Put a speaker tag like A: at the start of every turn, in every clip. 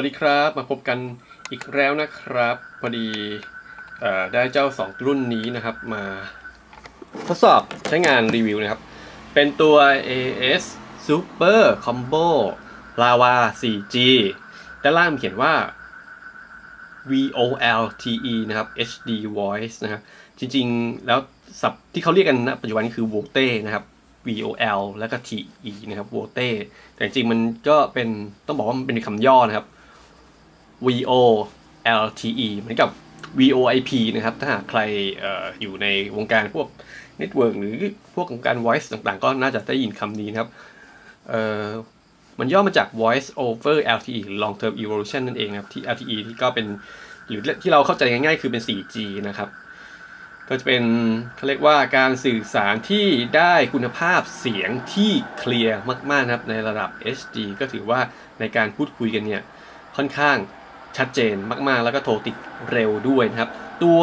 A: สวัสดีครับ มาพบกันอีกแล้วนะครับ พอดีอได้เจ้า 2 รุ่นนี้นะครับ มาทดสอบใช้งานรีวิวนะครับ เป็นตัว AS Super Combo Lava 4G ด้านล่างเขียนว่า VOLTE นะครับ HD Voice นะครับ จริงๆ แล้วศัพท์ที่เขาเรียกกันณปัจจุบันคือ VOLTE นะครับ VOL แล้วก็ TE นะครับ VOLTE แต่จริงๆ มันก็เป็นต้องบอกว่ามันเป็นคำย่อนะครับ VOLTE เหมือนกับ VoIP นะครับ ถ้าหากใครออยู่ในวงการพวกเน็ตเวิร์กหรือพวกของการ voice ต่างๆ ก็น่าจะได้ยินคำนี้นะครับ มันย่อมาจาก voice over LTE หรือ long term evolution นั่นเองนะครับ ที่ LTE ที่ก็เป็นหรือที่เราเข้าใจง่ายๆ คือเป็น 4G นะครับ ก็จะเป็นเขาเรียกว่าการสื่อสารที่ได้คุณภาพเสียงที่เคลียร์มากๆนะครับในระดับ HD ก็ถือว่าในการพูดคุยกันเนี่ยค่อนข้าง ชัดเจนมากๆ แล้วก็โทรติดเร็วด้วยนะครับ ตัว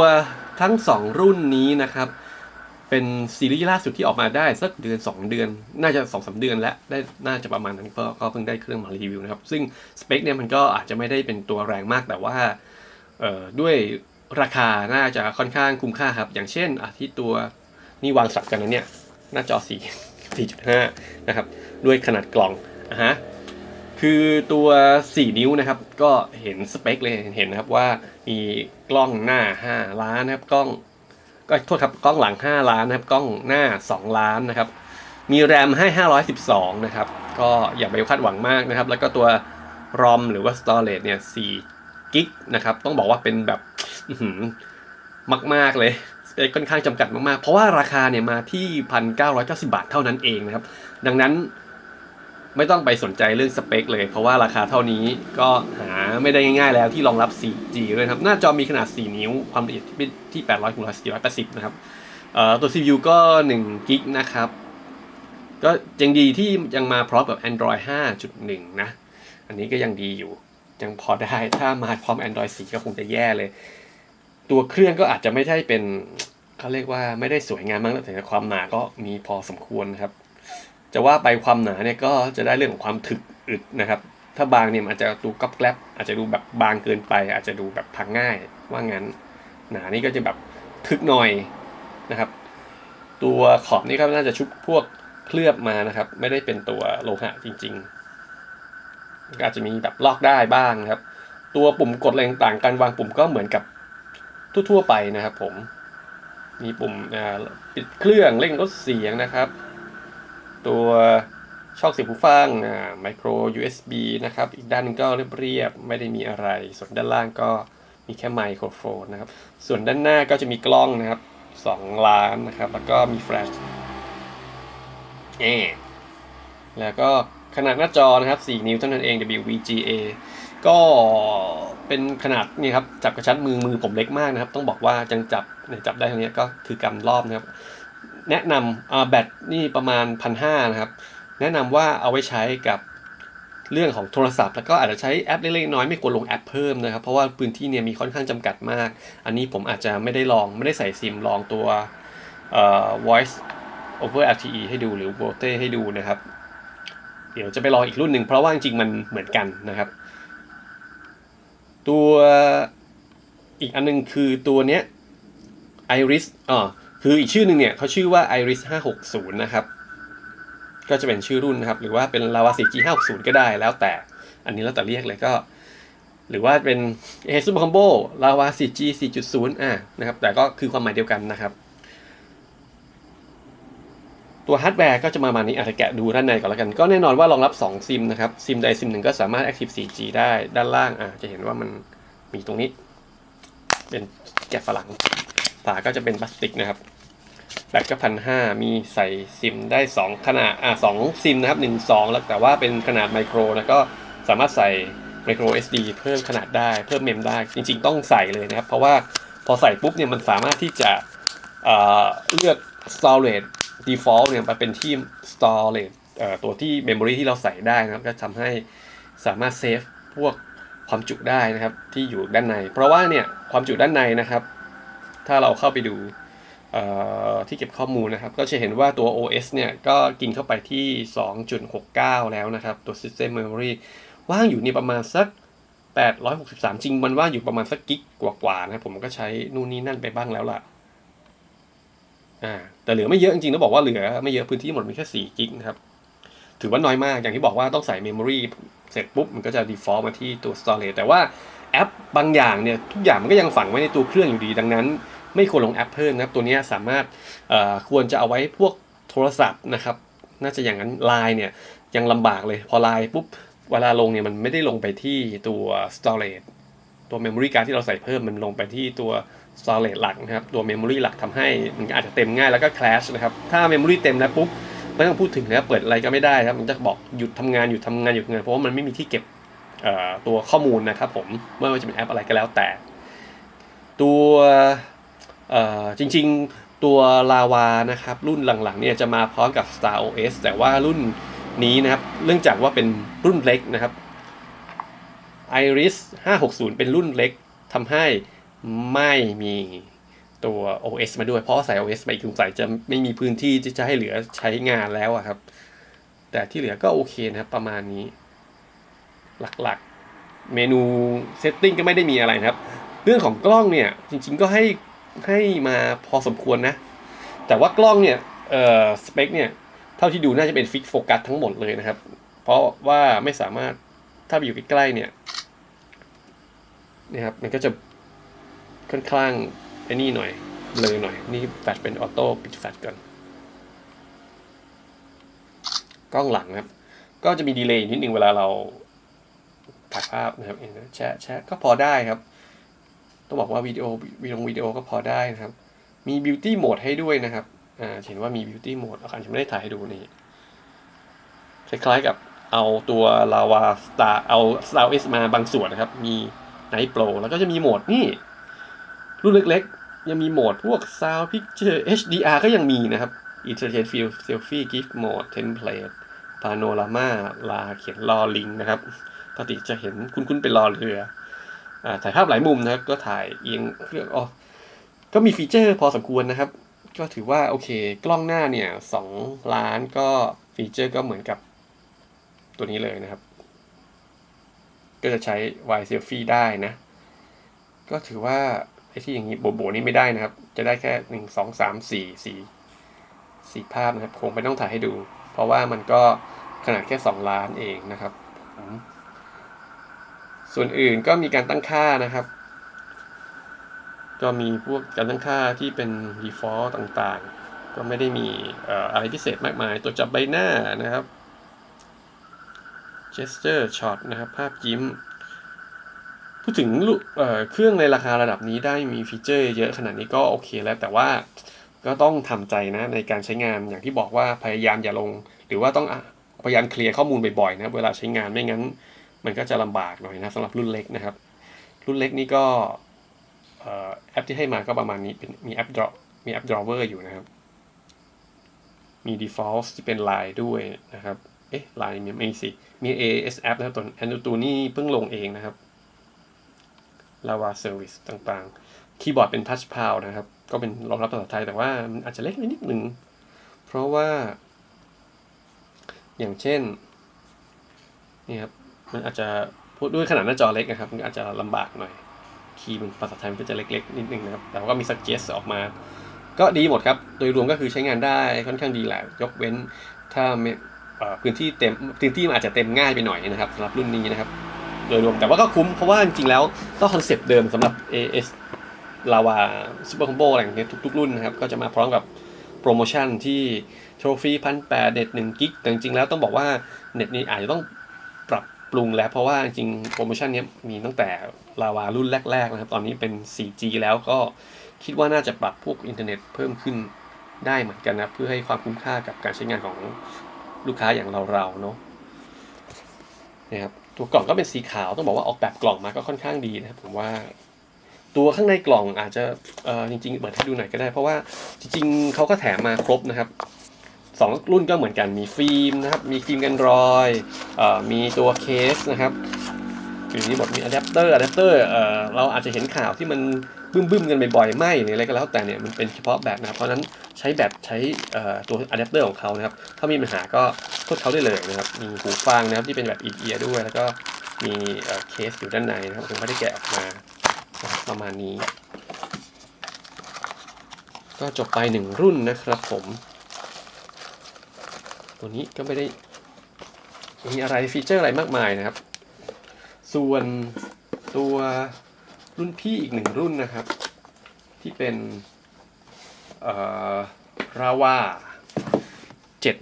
A: ทั้ง 2 รุ่นนี้นะครับ เป็นซีรีส์ล่าสุดที่ออกมาได้สักเดือน 2 เดือน น่าจะ2อสเดือนแล้วได้น่าจะประมาณนั้นก็ก็เพิ่งได้เครื่องมารีวิวนะครับ ซึ่งสเปคเนี่ยมันก็อาจจะไม่ได้เป็นตัวแรงมากแต่ว่าด้วยราคาน่าจะค่อนข้างคุ้มค่าครับ อย่างเช่นที่ตัวนี่วางสับกันนะเนี่ย หน้าจอ 4 4.5 นะครับ ด้วยขนาดกล่องอะฮะ คือตัว 4 นิ้วนะครับ ก็เห็นสเปคเลยเห็นนะครับว่ามีกล้องหน้า 5 ล้านนะครับกล้องก็โทษครับกล้องหลัง 5 ล้านนะครับกล้องหน้า 2 ล้านนะครับ มีแรมให้ 512 นะครับ ก็อย่าไปคาดหวังมากนะครับ แล้วก็ตัว ROM หรือว่า storage เนี่ย4กิกนะครับ ต้องบอกว่าเป็นแบบมาก ๆ เลยสเปคค่อนข้างจำกัดมาก ๆ เพราะว่าราคาเนี่ยมาที่ 1,990 บาทเท่านั้นเองนะครับ ดังนั้น ไม่ต้องไปสนใจเรื่องสเปคเลย เพราะว่าราคาเท่านี้ก็หาไม่ได้ง่ายๆแล้วที่รองรับ 4G ด้วยครับ หน้าจอมีขนาด 4 นิ้ว ความละเอียดที่ 800คูณ480 นะครับเอ่อตัว CPU ก็1กิกนะครับ ก็ยังดีที่ยังมาพร้อมกับ Android 5.1 นะ อันนี้ก็ยังดีอยู่ ยังพอได้ถ้ามาพร้อม Android 4 ก็คงจะแย่เลย ตัวเครื่องก็อาจจะไม่ได้เป็นเขาเรียกว่าไม่ได้สวยงามมากแต่ความหนาก็มีพอสมควรครับ จะว่าไปความหนาเนี่ยก็จะได้เรื่องของความถึกอึดนะครับ ถ้าบางเนี่ยมันอาจจะดูก๊อบแกลบอาจจะดูแบบบางเกินไป อาจจะดูแบบพังง่ายว่างั้น หนานี่ก็จะแบบทึกหน่อยนะครับ ตัวขอบนี่ก็น่าจะชุบพวกเคลือบมานะครับ ไม่ได้เป็นตัวโลหะจริงๆก็อาจจะมีแบบลอกได้บ้างนะครับ ตัวปุ่มกดอะไรต่างการวางปุ่มก็เหมือนกับทั่วๆไปนะครับผมมีปุ่มปิดเครื่องเร่งลดเสียงนะครับ ตัวช่องเสียบหูฟังอ่าไมโคร USB นะครับ อีกด้านนึงก็เรียบๆ ไม่ได้มีอะไร ส่วนด้านล่างก็มีแค่ไมโครโฟนนะครับ ส่วนด้านหน้าก็จะมีกล้องนะครับสองล้านนะครับ แล้วก็มีแฟลชเอแล้วก็ขนาดหน้าจอนะครับ 4 นิ้วเท่านั้นเอง WVGA ก็เป็นขนาดนี่ครับ จับกระชับมือมือผมเล็กมากนะครับ ต้องบอกว่าจังจับจับได้เท่านี้ก็คือกำรอบนะครับ แนะนำแบตนี่ประมาณพันห้านะครับ แนะนำว่าเอาไว้ใช้กับเรื่องของโทรศัพท์ แล้วก็อาจจะใช้แอปเล็กๆน้อยไม่ควรลงแอปเพิ่มนะครับ เพราะว่าพื้นที่เนี่ยมีค่อนข้างจำกัดมาก อันนี้ผมอาจจะไม่ได้ลองไม่ได้ใส่ซิมลองตัว voice over LTE ให้ดูหรือ VoLTE ให้ดูนะครับ เดี๋ยวจะไปลองอีกรุ่นหนึ่งเพราะว่าจริงๆมันเหมือนกันนะครับ ตัวอีกอันนึงคือตัวเนี้ย Iris อ่า คืออีกชื่อหนึ่งเนี่ยเขาชื่อว่า Iris 560 นะครับ ก็จะเป็นชื่อรุ่นนะครับ หรือว่าเป็น Lava 4G 560 ก็ได้แล้วแต่ อันนี้แล้วแต่เรียกเลยก็ หรือว่าเป็น a Super Combo Lava 4G 4.0 อ่านะครับ แต่ก็คือความหมายเดียวกันนะครับ ตัวฮาร์ดแวร์ก็จะมาประมาณนี้อาจจะแกะดูด้านในก่อนแล้วกัน ก็แน่นอนว่ารองรับ 2 ซิมนะครับ ซิมใดซิมหนึ่งก็สามารถ Active 4G ได้ด้านล่างอะจะเห็นว่ามันมีตรงนี้ เป็นแกะฝรั่ง ฝาก็จะเป็นพลาสติกนะครับแบตก็พันห้ามีใส่ซิมได้2ขนาดอ่าสองซิมนะครับ1 2แล้วแต่ว่าเป็นขนาดไมโครแล้วก็สามารถใส่ไมโคร SD เพิ่มขนาดได้เพิ่มเมมได้ จริง ๆ ต้องใส่เลยนะครับ เพราะว่าพอใส่ปุ๊บเนี่ยมันสามารถที่จะเเลือก storage default เนี่ยมาเป็นที่ storage เอ่อตัวที่ memory ที่เราใส่ได้นะครับ ก็ทำให้สามารถเซฟพวกความจุได้นะครับที่อยู่ด้านใน เพราะว่าเนี่ยความจุด้านในนะครับ ถ้าเราเข้าไปดูที่เก็บข้อมูลนะครับ ก็จะเห็นว่าตัว OS เนี่ยก็กินเข้าไปที่ 2.69 แล้วนะครับ ตัว System Memory ว่างอยู่นี่ประมาณสัก 863 จริงมันว่างอยู่ประมาณสักกิกกว่าๆนะครับผมก็ใช้นู่นนี่นั่นไปบ้างแล้วล่ะอ่าแต่เหลือไม่เยอะจริงๆต้องบอกว่าเหลือไม่เยอะพื้นที่หมดมีแค่ 4 กิกนะครับ ถือว่าน้อยมากอย่างที่บอกว่าต้องใส่เมมโมรีเสร็จปุ๊บมันก็จะ default มาที่ตัว storage แต่ว่าแอปบางอย่างเนี่ยทุกอย่างมันก็ยังฝังไว้ในตัวเครื่องอยู่ดีดังนั้น ไม่ควรลงแอปเพิ่มนะครับตัวนี้สามารถควรจะเอาไว้พวกโทรศัพท์นะครับน่าจะอย่างนั้นไลน์เนี่ยยังลำบากเลยพอไลน์ปุ๊บเวลาลงเนี่ยมันไม่ได้ลงไปที่ตัว storage ตัว memory card ที่เราใส่เพิ่มมันลงไปที่ตัว storage หลักนะครับตัว memory หลักทำให้มันอาจจะเต็มง่ายแล้วก็ crash นะครับถ้า memory เต็มแล้วปุ๊บไม่ต้องพูดถึงนะเปิดอะไรก็ไม่ได้ครับมันจะบอกหยุดทำงานหยุดทำงานหยุดทำงานเพราะว่ามันไม่มีที่เก็บตัวข้อมูลนะครับผมไม่ว่าจะเป็นแอปอะไรก็แล้วแต่ ตัว จริงๆตัวลาวานะครับ รุ่นหลังๆเนี่ยจะมาพร้อมกับ Star OS แต่ว่ารุ่นนี้นะครับเนื่องจากว่าเป็นรุ่นเล็กนะครับ Iris 560 เป็นรุ่นเล็กทำให้ไม่มีตัว OS มาด้วยเพราะใส่ OS ไปอีกสงสัยจะไม่มีพื้นที่ที่จะให้เหลือใช้งานแล้วครับ แต่ที่เหลือก็โอเคนะครับประมาณนี้ หลักๆ เมนูเซตติ้งก็ไม่ได้มีอะไรนะครับ เรื่องของกล้องเนี่ยจริงๆก็ให้ ให้มาพอสมควรนะ แต่ว่ากล้องเนี่ยเอ่อสเปคเนี่ยเท่าที่ดูน่าจะเป็นฟิกโฟกัสทั้งหมดเลยนะครับ เพราะว่าไม่สามารถถ้าไปอยู่ใกล้ๆเนี่ยนี่ครับมันก็จะค่อนข้างไอ้นี่หน่อยเลยหน่อย นี่แฟลชเป็นออโต้ปิดแฟลชก่อนกล้องหลังนะครับ ก็จะมีดีเลย์นิดนึงเวลาเราถ่ายภาพนะครับแชะแชะก็พอได้ครับ ต้องบอกว่าวิดีโอวิดีโอวิดีโอก็พอได้นะครับ มี beauty mode ให้ด้วยนะครับอ่าเห็นว่ามี beauty mode อาจจะไม่ได้ถ่ายให้ดูนี่คล้ายๆกับเอาตัว lava star เอา star s มาบางส่วนนะครับ มี night pro แล้วก็จะมีโหมดนี่ รุ่นเล็กๆ ยังมีโหมดพวก sound picture HDR ก็ยังมีนะครับ entertain field selfie gift mode template panorama ลาเขียนรอลิงนะครับปกติจะเห็นคุ้นๆเป็นรอเรือ ถ่ายภาพหลายมุมนะครับ ก็ถ่ายเอียงเครื่องอ๋อก็มีฟีเจอร์พอสมควรนะครับ ก็ถือว่าโอเค กล้องหน้าเนี่ยสองล้านก็ฟีเจอร์ก็เหมือนกับตัวนี้เลยนะครับ ก็จะใช้ wide selfie ได้นะ ก็ถือว่าไอ้ที่อย่างนี้โบๆนี่ไม่ได้นะครับ จะได้แค่หนึ่งสองสามสี่สี่สี่ภาพนะครับ คงไม่ต้องถ่ายให้ดู เพราะว่ามันก็ขนาดแค่สองล้านเองนะครับ ส่วนอื่นก็มีการตั้งค่านะครับ ก็มีพวกการตั้งค่าที่เป็น default ต่างๆ ก็ไม่ได้มีอะไรพิเศษมากมาย ตัวจับใบหน้านะครับ gesture shot นะครับ ภาพยิ้ม พูดถึงเเครื่องในราคาระดับนี้ได้มีฟีเจอร์เยอะขนาดนี้ก็โอเคแล้ว แต่ว่าก็ต้องทำใจนะในการใช้งานอย่างที่บอกว่าพยายามอย่าลง หรือว่าต้องอพยายามเคลียร์ข้อมูลบ่อยๆนะเวลาใช้งานไม่งั้น มันก็จะลำบากหน่อยนะสำหรับรุ่นเล็กนะครับ รุ่นเล็กนี่ก็แอปที่ให้มาก็ประมาณนี้เป็นมีแอป draw มีแอป drawer อยู่นะครับ มี default ที่เป็น Line ด้วยนะครับ เอ๊ะ Line มีไม่สิมี AS app นะครับตัวอันตัวนี้เพิ่งลงเองนะครับ Lava Service ต่างๆ คีย์บอร์ดเป็น Touch Pad นะครับ ก็เป็นรองรับภาษาไทยแต่ว่ามันอาจจะเล็กนิดนึง เพราะว่า อย่างเช่น นี่ครับ มันอาจจะพูดด้วยขนาดหน้าจอเล็กนะครับมันอาจจะลำบากหน่อยคีย์มันภาษาไทยมันก็จะเล็กๆนิดนึงนะครับ แต่ว่าก็มี suggest ออกมา ก็ดีหมดครับ โดยรวมก็คือใช้งานได้ค่อนข้างดีแหละยกเว้นถ้าไม่พื้นที่เต็มพื้นที่มันอาจจะเต็มง่ายไปหน่อยนะครับสำหรับรุ่นนี้นะครับ โดยรวมแต่ว่าก็คุ้มเพราะว่าจริงๆแล้วก็คอนเซปต์เดิมสำหรับ AS Lava Super Combo อะไรอย่างเงี้ยทุกๆรุ่นนะครับ ก็จะมาพร้อมกับโปรโมชั่นที่โทรฟรีพันแปดเน็ตหนึ่งกิกแต่จริงๆแล้วต้องบอกว่าเน็ตนี้อาจจะต้อง ปรุงแล้วเพราะว่าจริงโปรโมชั่นนี้มีตั้งแต่ Lava รุ่นแรก ๆ นะครับ ตอนนี้เป็น 4G แล้วก็คิดว่าน่าจะปรับพวกอินเทอร์เน็ตเพิ่มขึ้นได้เหมือนกันนะ เพื่อให้ความคุ้มค่ากับการใช้งานของลูกค้าอย่างเราๆเนาะนะครับตัวกล่องก็เป็นสีขาวต้องบอกว่าออกแบบกล่องมาก็ค่อนข้างดีนะครับผมว่าตัวข้างในกล่องอาจจะจริง ๆ เปิดให้ดูหน่อยก็ได้ เพราะว่าจริง ๆเขาก็แถมมาครบนะครับ สองรุ่นก็เหมือนกันมีฟิล์มนะครับ มีฟิล์มกันรอยอมีตัวเคสนะครับอยู่นี่หมดมีอะแดปเตอร์อะแดปเตอร์เราอาจจะเห็นข่าวที่มันบึ้มบึ้มๆกันบ่อยๆไม่หรืออะไรก็แล้วแต่เนี่ยมันเป็นเฉพาะแบบนะครับ เพราะนั้นใช้แบบใช้ตัวอะแดปเตอร์ของเขานะครับ ถ้ามีปัญหาก็โทษเขาได้เลยนะครับ มีหูฟังนะครับที่เป็นแบบอีเอียด้วย แล้วก็มีเคสอยู่ด้านในนะครับผมไม่ได้แกะออกมาประมาณนี้ ก็จบไปหนึ่งรุ่นนะครับผม ตัวนี้ก็ไม่ได้มีอะไรฟีเจอร์อะไรมากมายนะครับ ส่วนตัวรุ่นพี่อีกหนึ่งรุ่นนะครับ ที่เป็นเอ่อราวา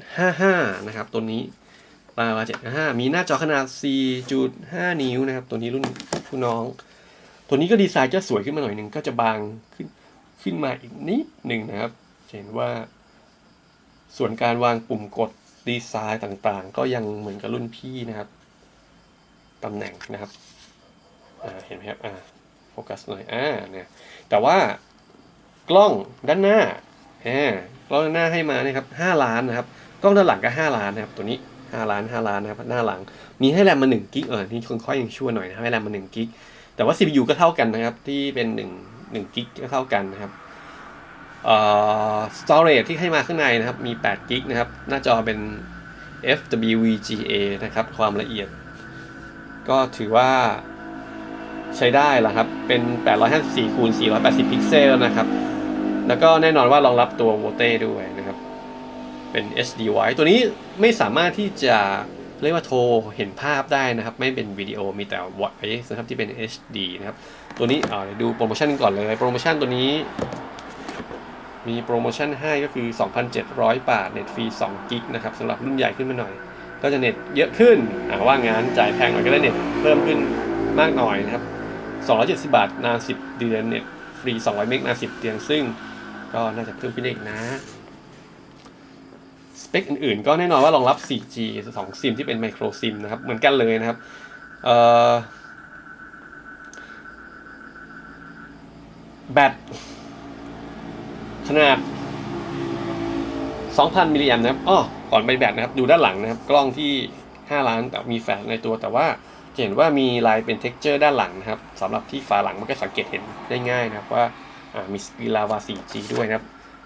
A: 755 นะครับ ตัวนี้ราวา755 มีหน้าจอขนาด 4.5 นิ้วนะครับ ตัวนี้รุ่นผู้น้อง ตัวนี้ก็ดีไซน์จะสวยขึ้นมาหน่อยหนึ่งก็จะบางขึ้นขึ้นมาอีกนิดหนึ่งนะครับเห็นว่าส่วนการวางปุ่มกด ดีไซน์ต่างๆ ก็ยังเหมือนกับรุ่นพี่นะครับตำแหน่งนะครับเห็นไหมครับโฟกัสหน่อยอ่าเนี่ยแต่ว่ากล้องด้านหน้าอ่ากล้องด้านหน้าให้มาเนี่ยครับห้าล้านนะครับ กล้องด้านหลังก็ห้าล้านนะครับ ตัวนี้ห้าล้านห้าล้านนะครับหน้าหลัง มีให้แรมมาหนึ่งกิกเออนี่คนค่อยยังชั่วหน่อยนะให้แรมมาหนึ่งกิกแต่ว่า CPU ก็เท่ากันนะครับ ที่เป็นหนึ่งหนึ่งกิกก็เท่ากันนะครับ เอ่อ storage ที่ให้มาข้างในนะครับ มี8กิกนะครับ หน้าจอเป็น FWVGA นะครับ ความละเอียด ก็ถือว่าใช้ได้ละครับ เป็น 854คูณ480 พิกเซลนะครับ แล้วก็แน่นอนว่ารองรับตัว VOTE ด้วยนะครับ เป็น HD Wide ตัวนี้ไม่สามารถที่จะเรียกว่าโทรเห็นภาพได้นะครับ ไม่เป็นวิดีโอมีแต่ Voice นะครับที่เป็น HD นะครับ ตัวนี้อ่าเดี๋ยวดูโปรโมชั่นก่อนเลย โปรโมชั่นตัวนี้ มีโปรโมชั่นให้ก็คือ 2,700 บาท เน็ตฟรี2กิกนะครับสำหรับรุ่นใหญ่ขึ้นมาหน่อย ก็จะเน็ตเยอะขึ้นว่างานจ่ายแพงหน่อยก็ได้เน็ตเพิ่มขึ้นมากหน่อยนะครับ270 บาทนาน 10 เดือนเน็ตฟรี 200 เมกนาน 10 เดือน ซึ่งก็น่าจะเพิ่มขึ้นอีกนะ สเปคอื่นๆ ก็แน่นอนว่ารองรับ 4G 2ซิมที่เป็นไมโครซิมนะครับ เหมือนกันเลยนะครับแบต ขนาด 2,000 มิลลิแอมป์นะครับอ้อก่อนไปแบตนะครับ ดูด้านหลังนะครับ กล้องที่ 5 ล้านแต่มีแฟลชในตัวแต่ว่าจะเห็นว่ามีลายเป็น t e x t อร์ด้านหลังนะครับสำหรับที่ฝาหลังมันก็สังเกตเห็นได้ง่ายนะครับว่ามีสกีลาวา 4G ด้วยนะครับ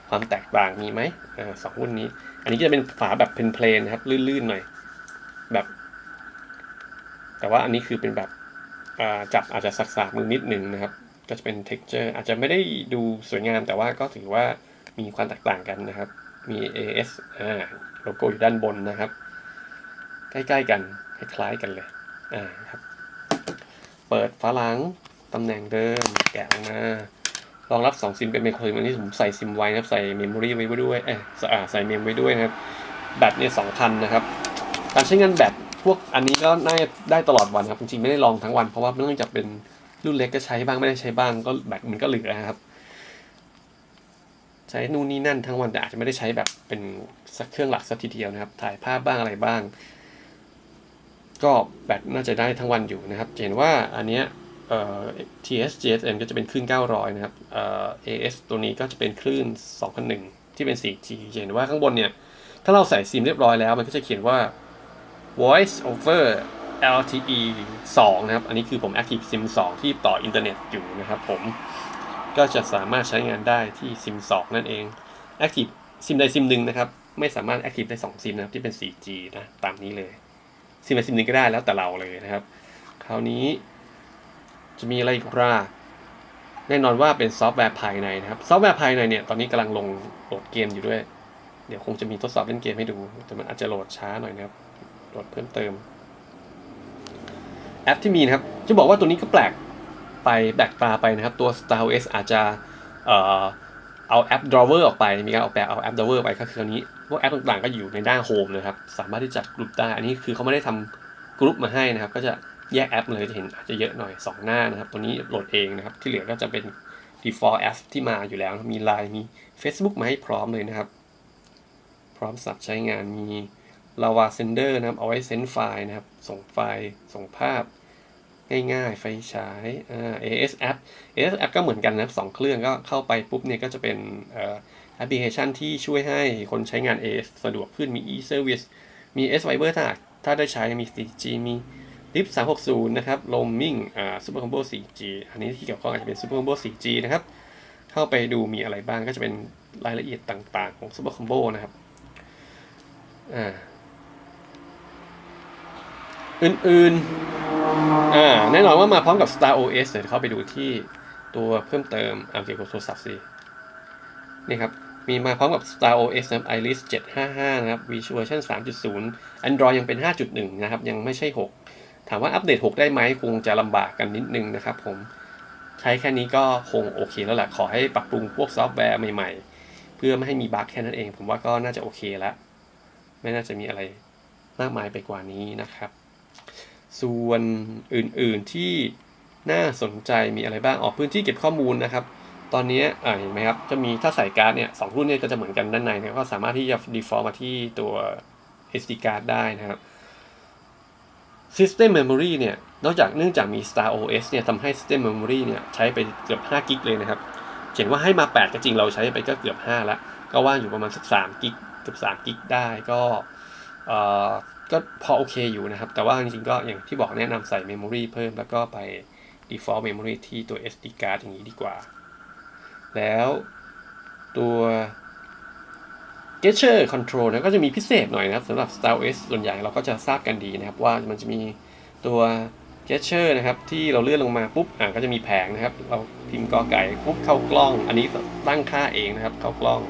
A: ความแตกต่างมีไหมอ่าสองรุ่นนี้ อันนี้จะเป็นฝาแบบเพลนๆนะครับ ลื่นๆหน่อยแบบ แต่ว่าอันนี้คือเป็นแบบอ่าจับอาจจะสักๆมือนิดหนึ่งนะครับ ก็จะเป็น texture อาจจะไม่ได้ดูสวยงามแต่ว่าก็ถือว่ามีความแตกต่างกันนะครับ มี AS อ่าโลโก้อยู่ด้านบนนะครับ ใกล้ๆกันคล้ายๆกันเลยอ่าครับเปิดฝาหลังตำแหน่งเดิมแกะออกมารองรับ 2 ซิมเป็นไมโครซิมอันนี้ผมใส่ซิมไว้นะครับ ใส่เมมโมรี่ไว้ด้วยเออใส่เมมไว้ด้วยนะครับ แบตเนี่ย2,000นนะครับ การใช้งานแบตพวกอันนี้ก็น่าได้ตลอดวันครับ จริงๆ ไม่ได้ลองทั้งวันเพราะว่าเนื่องจากเป็น รุ่นเล็กก็ใช้บ้างไม่ได้ใช้บ้าง ก็แบตมันก็เหลือนะครับ ใช้นู่นนี่นั่นทั้งวันแต่อาจจะไม่ได้ใช้แบบเป็นสักเครื่องหลักสักทีเดียวนะครับ ถ่ายภาพบ้างอะไรบ้าง ก็แบตน่าจะได้ทั้งวันอยู่นะครับเห็นว่าอันเนี้ยเอ่อ TS GSM ก็จะเป็นคลื่น 900 นะครับเอ่อ AS ตัวนี้ก็จะเป็นคลื่น 2001 ที่เป็น 4G จะเห็นว่าข้างบนเนี่ย ถ้าเราใส่ซิมเรียบร้อยแล้ว มันก็จะเขียนว่า voice over LTE 2 นะครับ อันนี้คือผม active sim 2 ที่ต่ออินเทอร์เน็ตอยู่นะครับผม ก็จะสามารถใช้งานได้ที่ซิม2นั่นเอง active ซิมใดซิมหนึ่งนะครับ ไม่สามารถ active ได้2ซิมนะครับ ที่เป็น 4G นะ ตามนี้เลยซิมใดซิมหนึ่งก็ได้แล้วแต่เราเลยนะครับ คราวนี้ จะมีอะไรอีกล่ะแน่นอนว่าเป็นซอฟต์แวร์ภายในนะครับ ซอฟต์แวร์ภายในเนี่ย ตอนนี้กำลังลงโหลดเกมอยู่ด้วย เดี๋ยวคงจะมีทดสอบเล่นเกมให้ดู แต่มันอาจจะโหลดช้าหน่อยนะครับ โหลดเพิ่มเติม ปที่มีนะครับ จะบอกว่าตัวนี้ก็แปลกไปแปลกตาไปนะครับ ตัว StarOS อาจจะเอ่อเอาแอป drawer ออกไป มีการออกแบบเอาแอป drawer ไปก็คือคราวนี้พวกแอปต่างๆก็อยู่ในหน้าโฮมนะครับ สามารถที่จัดกลุ่มได้ อันนี้คือเขาไม่ได้ทำกลุ่มมาให้นะครับ ก็จะแยกแอปเลยจะเห็นอาจจะเยอะหน่อย 2 หน้านะครับ ตัวนี้โหลดเองนะครับ ที่เหลือก็จะเป็น default app ที่มาอยู่แล้ว มี Line มี Facebook มาให้พร้อมเลยนะครับ พร้อมสับใช้งานมี Lava Sender นะครับ เอาไว้เซนไฟล์นะครับ ส่งไฟล์ ส่งภาพ ง่ายๆ ไฟฉาย AS App AS App ก็เหมือนกันนะครับสองเครื่องก็เข้าไปปุ๊บเนี่ยก็จะเป็นแอปพลิเคชันที่ช่วยให้คนใช้งาน AS สะดวกขึ้นมี e-service มี S Viber ถ้าถ้าได้ใช้มี 4G มีลิฟ360 นะครับ roaming อ่า super combo 4G อันนี้ที่เกี่ยวข้องอาจจะเป็น super combo 4G นะครับ เข้าไปดูมีอะไรบ้างก็จะเป็นรายละเอียดต่างๆ ของ super combo นะครับ อ่า อื่นๆ อ่าแน่นอนว่ามาพร้อมกับ Star OS เดี๋ยวเข้าไปดูที่ตัวเพิ่มเติมเอาเกี่ยวกับโทรศัพท์สินี่ครับ มีมาพร้อมกับ Star OS นะครับ Iris 755 นะครับ Visual Version 3.0 Android ยังเป็น 5.1 นะครับ ยังไม่ใช่ 6 ถามว่าอัปเดต 6 ได้ไหมคงจะลำบากกันนิดนึงนะครับผมใช้แค่นี้ก็คงโอเคแล้วแหละขอให้ปรับปรุงพวกซอฟต์แวร์ใหม่ๆ เพื่อไม่ให้มีบั๊กแค่นั้นเอง ผมว่าก็น่าจะโอเคแล้ว ไม่น่าจะมีอะไรมากมายไปกว่านี้นะครับ ส่วนอื่นๆที่น่าสนใจมีอะไรบ้างออกพื้นที่เก็บข้อมูลนะครับ ตอนนี้เห็นไหมครับจะมีถ้าใส่การ์ดเนี่ยสองรุ่นเนี่ยก็จะเหมือนกันด้านในนี่ยก็สามารถที่จะ default มาที่ตัว SD card ได้นะครับ System Memory เนี่ยนอกจากเนื่องจากมี Star OS เนี่ยทำให้ System Memory เนี่ยใช้ไปเกือบ5กิกเลยนะครับเขียนว่าให้มา 8 ก็จริงเราใช้ไปก็เกือบ5แล้วก็ว่างอยู่ประมาณสัก3กิกเกือบ3กิกได้ก็เอ่อ ก็พอโอเคอยู่นะครับ แต่ว่าจริงๆก็อย่างที่บอกแนะนำใส่ Memory เพิ่มแล้วก็ไป default memory ที่ตัว SD card อย่างนี้ดีกว่า แล้วตัว gesture control นะก็จะมีพิเศษหน่อยนะครับสำหรับ StarOS ส่วนใหญ่เราก็จะทราบกันดีนะครับ ว่ามันจะมีตัว gesture นะครับ ที่เราเลื่อนลงมาปุ๊บอ่าก็จะมีแผงนะครับ เราพิมพ์กอไก่ปุ๊บเข้ากล้อง อันนี้ตั้งค่าเองนะครับเข้ากล้อง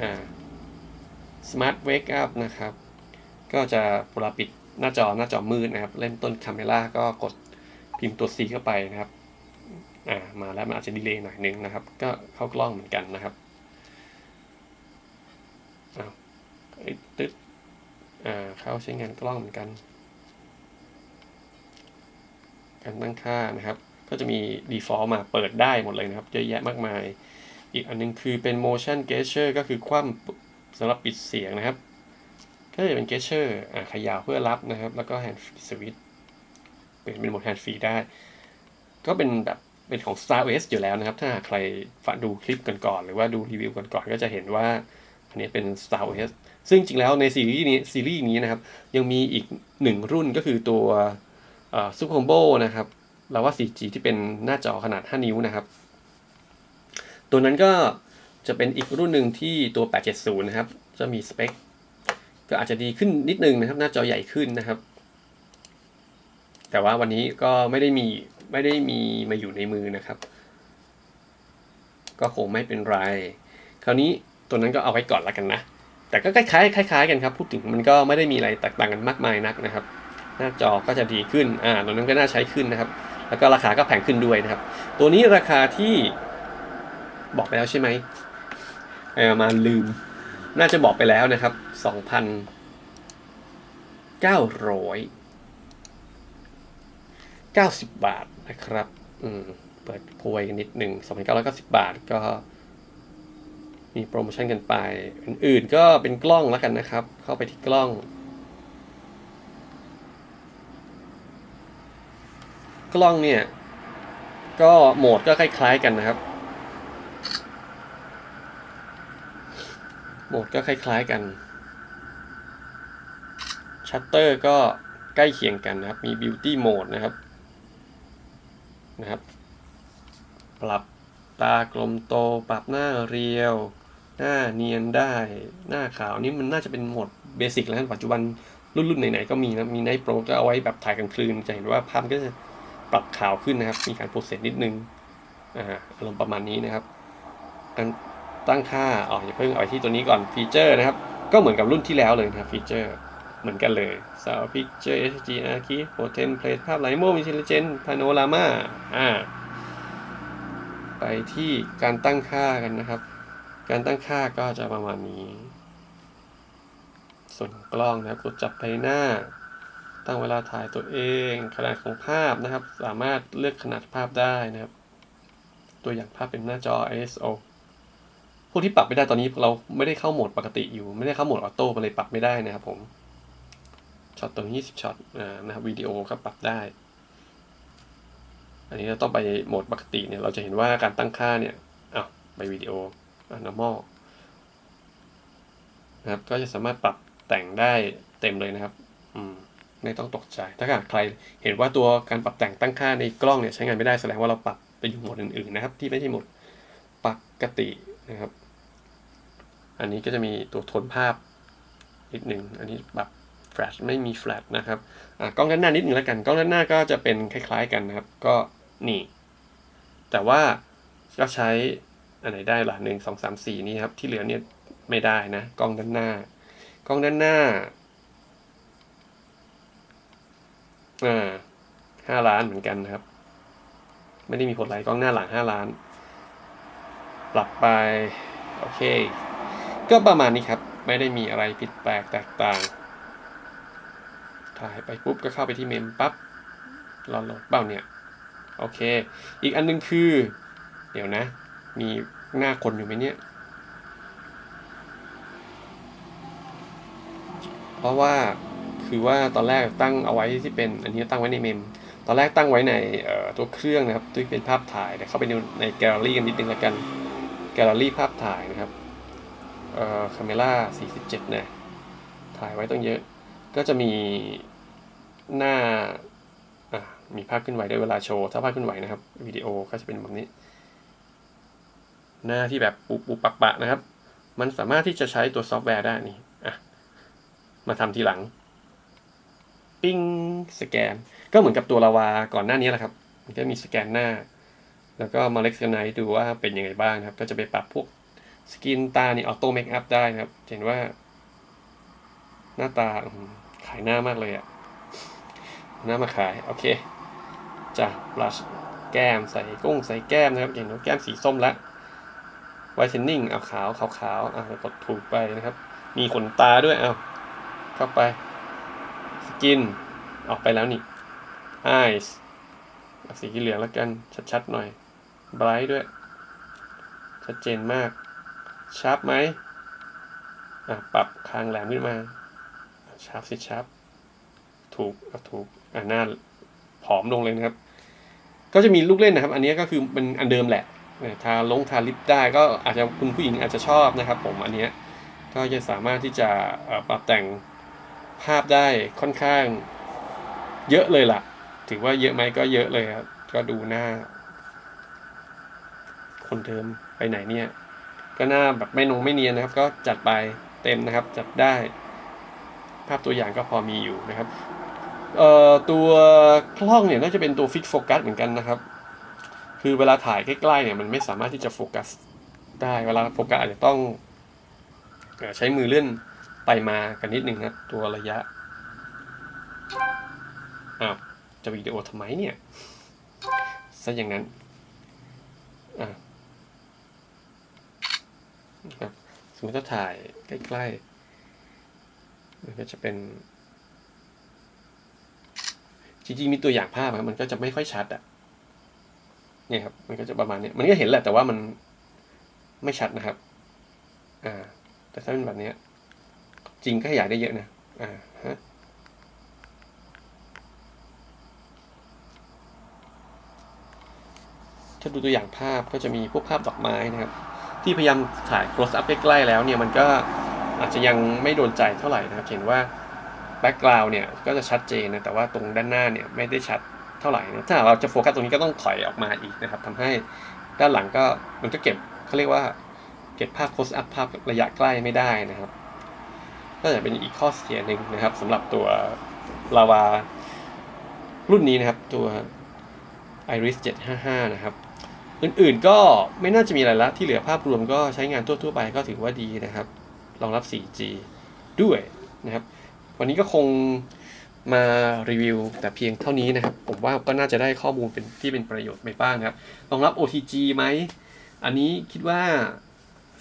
A: อ่า smart wake up นะครับ ก็จะเวลาปิดหน้าจอหน้าจอมืดนะครับ เริ่มต้น camera ก็กดพิมพ์ตัว C เข้าไปนะครับอ่ามาแล้วมันอาจจะดีเลย์หน่อยนึงนะครับ ก็เข้ากล้องเหมือนกันนะครับอ้าวเอ้ตึ๊ดอ่าเข้าใช้งานกล้องเหมือนกัน การตั้งค่านะครับ ก็จะมี default มาเปิดได้หมดเลยนะครับ เยอะแยะมากมาย อีกอันนึงคือเป็น motion gesture ก็คือคว่ำสำหรับปิดเสียงนะครับ ก็จะเป็น gesture อ่าขยาวเพื่อรับนะครับ แล้วก็ hand free switch เปลี่ยนเป็นโหมด hand free ได้ ก็เป็นแบบเป็นของ Star OS อยู่แล้วนะครับ ถ้าใครฝันดูคลิปก่อนๆหรือว่าดูรีวิวก่อนๆก็จะเห็นว่าอันนี้เป็น Star OS ซึ่งจริงแล้วในซีรีส์นี้ซีรีส์นี้นะครับ ยังมีอีกหนึ่งรุ่นก็คือตัวซูเปอร์คอมโบนะครับเราว่า 4G ที่เป็นหน้าจอขนาด 5 นิ้วนะครับ ตัวนั้นก็จะเป็นอีกรุ่นหนึ่งที่ตัว 870 นะครับ จะมีสเปค ก็อาจจะดีขึ้นนิดนึงนะครับ หน้าจอใหญ่ขึ้นนะครับ แต่ว่าวันนี้ก็ไม่ได้มีไม่ได้มีมาอยู่ในมือนะครับ ก็คงไม่เป็นไร คราวนี้ตัวนั้นก็เอาไว้ก่อนละกันนะ แต่ก็คล้ายๆคล้ายๆกันครับ พูดถึงมันก็ไม่ได้มีอะไรแตกต่างกันมากมายนักนะครับ หน้าจอก็จะดีขึ้น อ่า ตัวนั้นก็น่าใช้ขึ้นนะครับ แล้วก็ราคาก็แพงขึ้นด้วยนะครับ ตัวนี้ราคาที่บอกไปแล้วใช่ไหมเออมาลืม น่าจะบอกไปแล้วนะครับสองพันเก้าร้อยเก้าสิบบาทนะครับ อืม เปิดโพยกันนิดหนึ่งสองพันเก้าร้อยเก้าสิบบาทก็ มีโปรโมชั่นกันไป อื่นๆก็เป็นกล้องแล้วกันนะครับ เข้าไปที่กล้อง กล้องเนี่ย ก็โหมดก็คล้ายๆกันนะครับ โหมดก็คล้ายๆกันชัตเตอร์ก็ใกล้เคียงกันนะครับ มี Beauty Mode นะครับ นะครับ ปรับตากลมโต ปรับหน้าเรียว หน้าเนียนได้ หน้าขาวนี่มันน่าจะเป็นโหมดเบสิกแล้วนะปัจจุบันรุ่นๆไหนๆก็มีนะ มีไนท์โปรก็เอาไว้แบบถ่ายกลางคืน จะเห็นว่าภาพก็จะปรับขาวขึ้นนะครับ มีการโปรเซสนิดนึง อ่า อารมณ์ประมาณนี้นะครับการ ตั้งค่าอ๋ออย่าเพิ่งเอาไปที่ตัวนี้ก่อนฟีเจอร์นะครับ ก็เหมือนกับรุ่นที่แล้วเลยนะครับฟีเจอร์เหมือนกันเลย Sound Picture HDR Key for Template ภาพไลโม Intelligent Panorama อ่าไปที่การตั้งค่ากันนะครับ การตั้งค่าก็จะประมาณนี้ ส่วนกล้องนะครับกดจับไปหน้า ตั้งเวลาถ่ายตัวเอง ขนาดของภาพนะครับ สามารถเลือกขนาดภาพได้นะครับ ตัวอย่างภาพเป็นหน้าจอ ISO พวกที่ปรับไม่ได้ตอนนี้เราไม่ได้เข้าโหมดปกติอยู่ ไม่ได้เข้าโหมดออโต้ไปเลยปรับไม่ได้นะครับผมช็อตตัวนี้20ช็อตนะครับวิดีโอก็ปรับได้ อันนี้เราต้องไปโหมดปกติเนี่ยเราจะเห็นว่าการตั้งค่าเนี่ยอ้าวไปวิดีโออ่า normal นะครับก็จะสามารถปรับแต่งได้เต็มเลยนะครับอืมไม่ต้องตกใจ ถ้าใครเห็นว่าตัวการปรับแต่งตั้งค่าในกล้องเนี่ยใช้งานไม่ได้แสดงว่าเราปรับไปอยู่โหมดอื่นๆนะครับ ที่ไม่ใช่โหมดปกติ นะครับ อันนี้ก็จะมีตัวทนภาพนิดหนึ่งอันนี้ปรับแฟลชไม่มีแฟลชนะครับกล้องด้านหน้านิดหนึ่งแล้วกัน กล้องด้านหน้าก็จะเป็นคล้าย ๆกันนะครับ ก็นี่ แต่ว่าก็ใช้อันไหนได้ล่ะหนึ่งสองสามสี่นี่ครับ ที่เหลือเนี่ยไม่ได้นะ กล้องด้านหน้า กล้องด้านหน้าอ่าห้าล้านเหมือนกันนะครับ ไม่ได้มีผลไรกล้องหน้าหลังห้าล้าน ปรับไป โอเค ก็ประมาณนี้ครับ ไม่ได้มีอะไรผิดแปลกแตกต่าง ถ่ายไปปุ๊บก็เข้าไปที่เมมปั๊บรอโหลดเบ้าเนี่ย โอเค อีกอันนึงคือ เดี๋ยวนะ มีหน้าคนอยู่ไหมเนี่ย เพราะว่าคือว่าตอนแรกตั้งเอาไว้ที่เป็นอันนี้ตั้งไว้ในเมม ตอนแรกตั้งไว้ในตัวเครื่องนะครับที่เป็นภาพถ่ายเดี๋ยวเข้าไปในในแกลเลอรี่กันนิดนึงละกัน ลเลอรี่ภาพถ่ายนะครับเอ่อคาเมล่า47นะถ่ายไว้ต้องเยอะ ก็จะมีหน้าอะมีภาพขึ้นไหวด้วยเวลาโชว์ ถ้าภาพขึ้นไหวนะครับวิดีโอก็จะเป็นแบบนี้ หน้าที่แบบปุบปุบปักปะนะครับ มันสามารถที่จะใช้ตัวซอฟต์แวร์ได้นี่อะมาทำทีหลัง ปิ้งสแกน ก็เหมือนกับตัวลาวาก่อนหน้านี้แหละครับ มันก็มีสแกนหน้า แล้วก็มาเล็กซ์ไนดูว่าเป็นยังไงบ้างครับ ก็จะไปปรับพวกสกินตานี่ออโต้เมคอัพได้นะครับ เห็นว่า หน้าตาขายหน้ามากเลยอะหน้ามาขาย โอเคจะบลัชแก้มใส่กุ้งใส่แก้มนะครับเห็นว่าแก้มสีส้มแล้วไวท์เทนนิ่งเอาขาวขาวขาวอะกดถูกไปนะครับ มีขนตาด้วยเอาเข้าไป สกินออกไปแล้วนี่ eyes เอาสีเหลืองแล้วกันชัดๆหน่อย bright ด้วย ชัดเจนมาก ชาร์ปไหมอะปรับคางแหลมขึ้นมา ชาร์ปสิชาร์ปถูกถูกอะหน้าผอมลงเลยนะครับ ก็จะมีลูกเล่นนะครับ อันนี้ก็คือเป็นอันเดิมแหละเนี่ยทาลงทาลิปได้ก็อาจจะคุณผู้หญิงอาจจะชอบนะครับ ผมอันเนี้ยก็จะสามารถที่จะปรับแต่งภาพได้ค่อนข้างเยอะเลยล่ะ ถือว่าเยอะไหมก็เยอะเลยครับ ก็ดูหน้า คนเดิมไปไหนเนี่ย ก็หน้าแบบไม่นงไม่เนียนนะครับ ก็จัดไปเต็มนะครับ จัดได้ ภาพตัวอย่างก็พอมีอยู่นะครับเอ่อตัวกล้องเนี่ยน่าจะเป็นตัวฟิกโฟกัสเหมือนกันนะครับ คือเวลาถ่ายใกล้ๆเนี่ยมันไม่สามารถที่จะโฟกัสได้เวลาโฟกัสอาจจะต้องใช้มือเลื่อนไปมากันนิดนึงนะตัวระยะอ้าวจะวิดีโอทำไมเนี่ยซะอย่างนั้นอ่ะครับสมมติถ้าถ่ายใกล้ๆมันก็จะเป็น จริงๆมีตัวอย่างภาพครับมันก็จะไม่ค่อยชัดอะเนี่ยครับ มันก็จะประมาณนี้มันก็เห็นแหละแต่ว่ามันไม่ชัดนะครับ อ่า แต่ถ้าเป็นแบบนี้จริงก็ขยายได้เยอะนะ อ่าฮะถ้าดูตัวอย่างภาพก็จะมีพวกภาพดอกไม้นะครับ ที่พยายามถ่าย close up ใกล้ๆแล้วเนี่ยมันก็อาจจะยังไม่โดนใจเท่าไหร่นะครับ เห็นว่าแบ็กกราวน์เนี่ยก็จะชัดเจนนะแต่ว่าตรงด้านหน้าเนี่ยไม่ได้ชัดเท่าไหร่นะถ้าเราจะโฟกัสตรงนี้ก็ต้องถอยออกมาอีกนะครับทำให้ด้านหลังก็มันก็เก็บเขาเรียกว่าเก็บภาพ close up ภาพระยะใกล้ไม่ได้นะครับก็จะเป็นอีกข้อเสียหนึ่งนะครับสำหรับตัวลาวารุ่นนี้นะครับตัว Iris 755 นะครับ อื่นๆก็ไม่น่าจะมีอะไรละ ที่เหลือภาพรวมก็ใช้งานทั่วๆไปก็ถือว่าดีนะครับ รองรับ 4G ด้วยนะครับ วันนี้ก็คงมารีวิวแต่เพียงเท่านี้นะครับ ผมว่าก็น่าจะได้ข้อมูลเป็นที่เป็นประโยชน์ไปบ้างครับรองรับ OTG ไหม อันนี้คิดว่า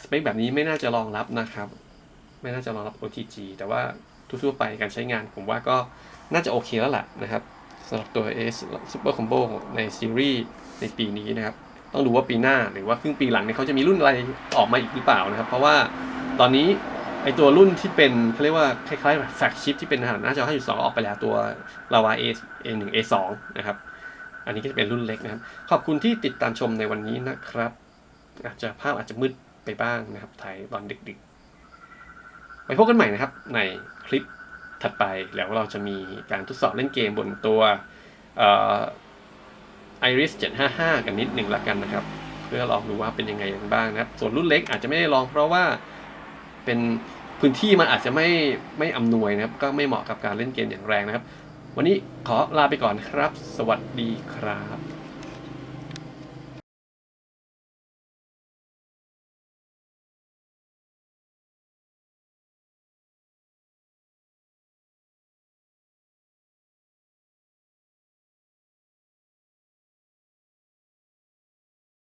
A: สเปคแบบนี้ไม่น่าจะรองรับนะครับ ไม่น่าจะรองรับ OTG แต่ว่าทั่วๆไปการใช้งานผมว่าก็น่าจะโอเคแล้วล่ะนะครับสำหรับตัว S Super Combo ในซีรีส์ในปีนี้นะครับ ต้องดูว่าปีหน้าหรือว่าครึ่งปีหลังเนี่ยเขาจะมีรุ่นอะไรออกมาอีกหรือเปล่านะครับ เพราะว่าตอนนี้ไอตัวรุ่นที่เป็นเขาเรียกว่าคล้ายๆแฟลกชิปที่เป็นหน้าจอ5.2ออกไปแล้วตัว Lava A A1 A2 นะครับ อันนี้ก็จะเป็นรุ่นเล็กนะครับ ขอบคุณที่ติดตามชมในวันนี้นะครับ อาจจะภาพอาจจะมืดไปบ้างนะครับถ่ายตอนดึกๆ ไปพบกันใหม่นะครับ ในคลิปถัดไปแล้วเราจะมีการทดสอบเล่นเกมบนตัวเอ่อ Iris 755 กันนิดหนึ่งละกันนะครับ เพื่อลองดูว่าเป็นยังไงบ้างนะครับ ส่วนรุ่นเล็กอาจจะไม่ได้ลองเพราะว่าเป็นพื้นที่มันอาจจะไม่ไม่อำนวยนะครับ ก็ไม่เหมาะกับการเล่นเกมอย่างแรงนะครับ วันนี้ขอลาไปก่อนครับ สวัสดีครับ